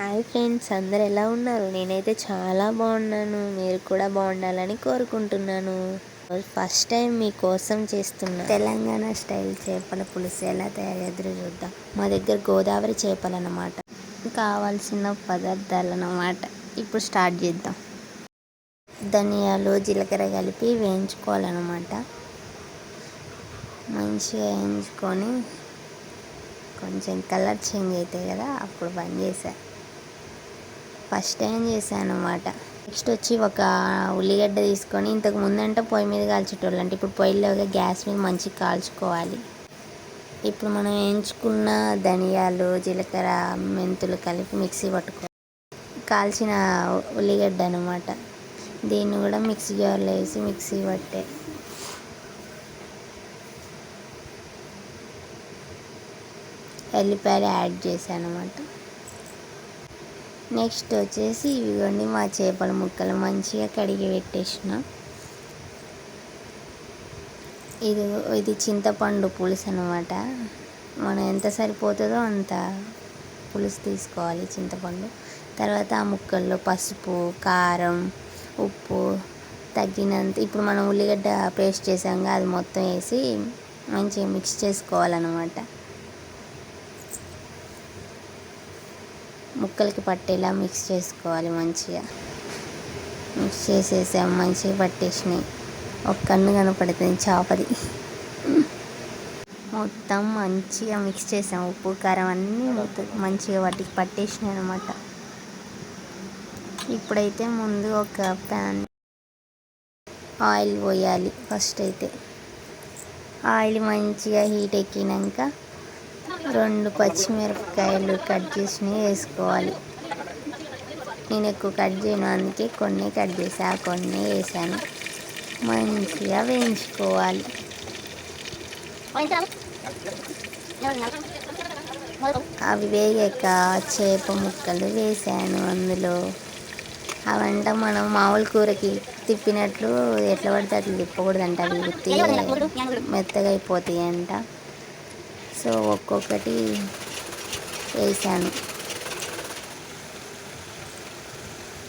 Hi friends అందరు ఎలా ఉన్నారు? నేనైతే చాలా బాగున్నాను. మీరు కూడా బాగుండాలని కోరుకుంటున్నాను. ఫస్ట్ టైం మీకోసం చేస్తున్నా తెలంగాణ స్టైల్ చేపల పులుసు ఎలా తయారు చూద్దాం. మా దగ్గర గోదావరి చేపలు అన్నమాట. కావాల్సిన పదార్థాలు అన్నమాట. ఇప్పుడు స్టార్ట్ చేద్దాం. ధనియాలు జీలకర్ర కలిపి వేయించుకోవాలన్నమాట. మంచిగా వేయించుకొని కొంచెం కలర్ చేంజ్ అవుతాయి కదా అప్పుడు బంద్ చేశాను ఫస్ట్ టైం చేశాను అనమాట నెక్స్ట్ వచ్చి ఒక ఉల్లిగడ్డ తీసుకొని ఇంతకు ముందంటే పొయ్యి మీద కాల్చేటోళ్ళు. అంటే ఇప్పుడు పొయ్యిలోగా గ్యాస్ మీద మంచిగా కాల్చుకోవాలి. ఇప్పుడు మనం వేయించుకున్న ధనియాలు జీలకర్ర మెంతులు కలిపి మిక్సీ పట్టుకో కాల్చిన ఉల్లిగడ్డ అనమాట దీన్ని కూడా మిక్సీ జార్లో వేసి మిక్సీ పట్టే. ఎల్లిపాయలు యాడ్ చేశాను అనమాట నెక్స్ట్ వచ్చేసి ఇవిగోండి మా చేపల ముక్కలు మంచిగా కడిగి పెట్టేసిన. ఇది ఇది చింతపండు పులుసు అనమాట మనం ఎంత సరిపోతుందో అంత పులుసు తీసుకోవాలి చింతపండు. తర్వాత ఆ ముక్కల్లో పసుపు కారం ఉప్పు తగ్గినంత ఇప్పుడు మనం ఉల్లిగడ్డ పేస్ట్ చేసాం అది మొత్తం వేసి మంచిగా మిక్స్ చేసుకోవాలన్నమాట. ముక్కలకి పట్టేలా మిక్స్ చేసుకోవాలి మంచిగా. మిక్స్ చేసేసాం మంచిగా పట్టేసినాయి. ఒక కన్ను కనపడుతుంది చేపది. మొత్తం మంచిగా మిక్స్ చేసాం ఉప్పు కారం అన్నీ మంచిగా వాటికి పట్టేసినాయి అనమాట ఇప్పుడైతే ముందు ఒక ప్యాన్ ఆయిల్ పోయాలి ఫస్ట్ అయితే. ఆయిల్ మంచిగా హీట్ ఎక్కినాక రెండు పచ్చిమిరపకాయలు కట్ చేసినవి వేసుకోవాలి. నేను ఎక్కువ కట్ చేయను అందుకే కొన్ని కట్ చేసి ఆ కొన్ని వేసాను. మంచిగా వేయించుకోవాలి. అవి వేగాక చేప ముక్కలు వేసాను అందులో. అవంట మనం మామూలు కూరకి తిప్పినట్లు ఎట్లా పడితే అట్లా తిప్పకూడదంట అవి మెత్తగా అయిపోతాయి అంట సో ఒక్కొక్కటి వేసాను.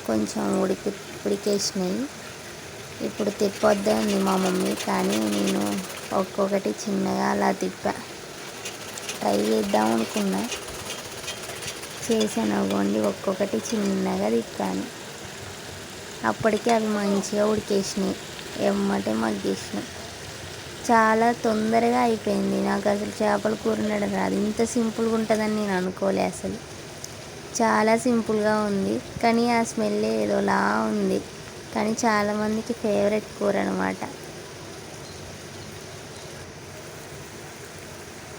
కొంచెం ఉడికి ఉడికేసినాయి. ఇప్పుడు తిప్పొద్దండి మా మమ్మీ కానీ నేను ఒక్కొక్కటి చిన్నగా అలా తిప్పా. ట్రై చేద్దాం అనుకున్నా. చేశాను అవ్వండి ఒక్కొక్కటి చిన్నగా తిప్పాను. అప్పటికే అవి మంచిగా ఉడికేసినాయి. ఎమ్మటే మగ్గేసినాయి. చాలా తొందరగా అయిపోయింది. నాకు అసలు చేపల కూర ఉండడం రాదు. ఇంత సింపుల్గా ఉంటుందని నేను అనుకోలే అసలు. చాలా సింపుల్గా ఉంది. కానీ ఆ స్మెల్ ఏదోలా ఉంది. కానీ చాలామందికి ఫేవరెట్ కూర అనమాట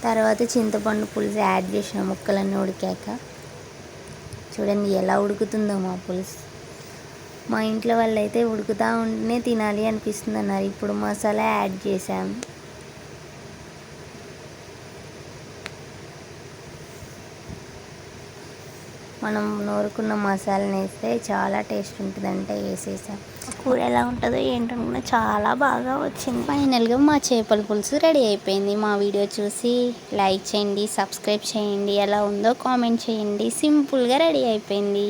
తర్వాత చింతపండు పులుసు యాడ్ చేసిన ముక్కలన్నీ ఉడికాక చూడండి ఎలా ఉడుకుతుందో మా పులుసు. మా ఇంట్లో వాళ్ళు అయితే ఉడుకుతూ ఉంటేనే తినాలి అనిపిస్తుంది అన్నారు ఇప్పుడు మసాలా యాడ్ చేసాం మనం నూరుకున్న మసాలాని వేస్తే చాలా టేస్ట్ ఉంటుంది అంటే వేసేసాం కూర ఎలా ఉంటుందో ఏంటనుకున్నా చాలా బాగా వచ్చింది. ఫైనల్గా మా చేపల పులుసు రెడీ అయిపోయింది. మా వీడియో చూసి లైక్ చేయండి సబ్స్క్రైబ్ చేయండి ఎలా ఉందో కామెంట్ చేయండి. సింపుల్గా రెడీ అయిపోయింది.